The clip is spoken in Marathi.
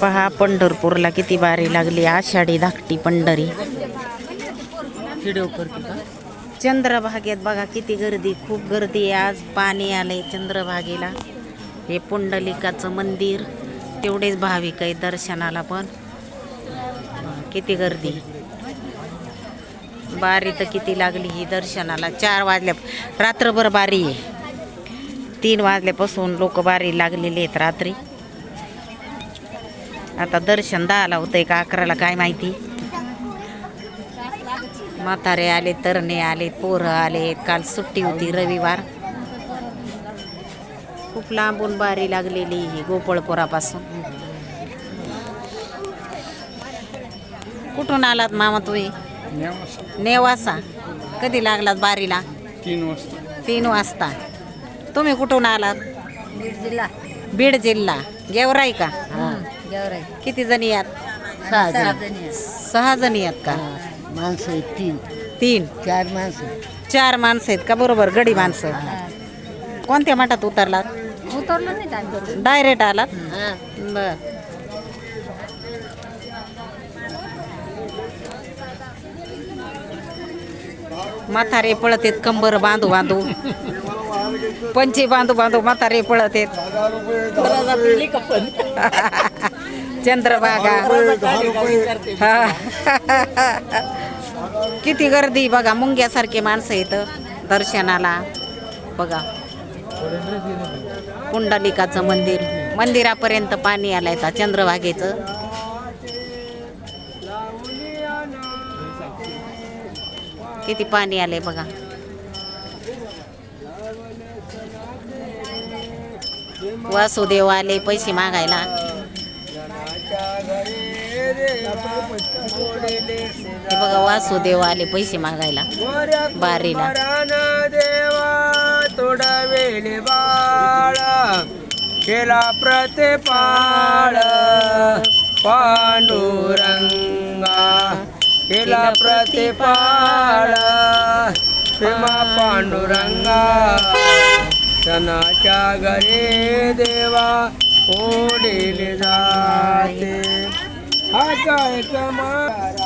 पहा पंढरपूरला किती बारी लागली. आषाढी धाकटी पंढरी. चंद्रभागेत बघा किती गर्दी खूप गर्दी आहे. आज पाणी आलंय चंद्रभागेला. हे पुंडलिकाचं मंदिर तेवढेच भाविक आहे दर्शनाला पण. किती गर्दी. बारी तर किती लागली ही दर्शनाला. चार वाजल्या रात्रभर बारी आहे. तीन वाजल्यापासून लोक बारी लागलेले आहेत रात्री. आता दर्शन दहाला होतंय का अकराला काय माहिती? म्हातारे आले तरणे आले पोरं आले. काल सुट्टी होती रविवार. खूप लांबून बारी लागलेली ही गोपळपुरापासून. कुठून आलात मामा तुम्ही? नेवासा. कधी लागलात बारीला? तीन वाजता. तीन वाजता. तुम्ही कुठून आलात? बीड जिल्हा. बीड जिल्हा. गेवराई का? गेवराई किती जणी आहात? सहा जणी. आहेत. सहा जणी आहात का? माणसं आहेत तीन. तीन. चार माणसं चार माणसं आहेत का? बरोबर गडी माणसं. कोणत्या मठात उतरलात? उतरलं नाही आम्ही डायरेक्ट आलात? बर. म्हातारे पळत आहेत कंबर बांधू बांधू. पंची बांधू बांधू म्हातारे पळत आहेत. चंद्रभागा. किती गर्दी बघा मुंग्यासारखे माणसं येतं दर्शनाला. बघा. पुंडलिकाचं मंदिर. मंदिरापर्यंत पाणी आलंय आता चंद्रभागेचं. किती पाणी आलंय बघा. वासुदेव आले पैसे मागायला. हे बघा वासुदेव आले पैसे मागायला. बारीला. देवा थोडा वेळ बाळा. केला प्रतिपाळ. पांडुरंगा. केला प्रतिपाळ. भीमा पांडुरंगा. सणाच्या घरी देवा ओढिले जाते हा काय कमारा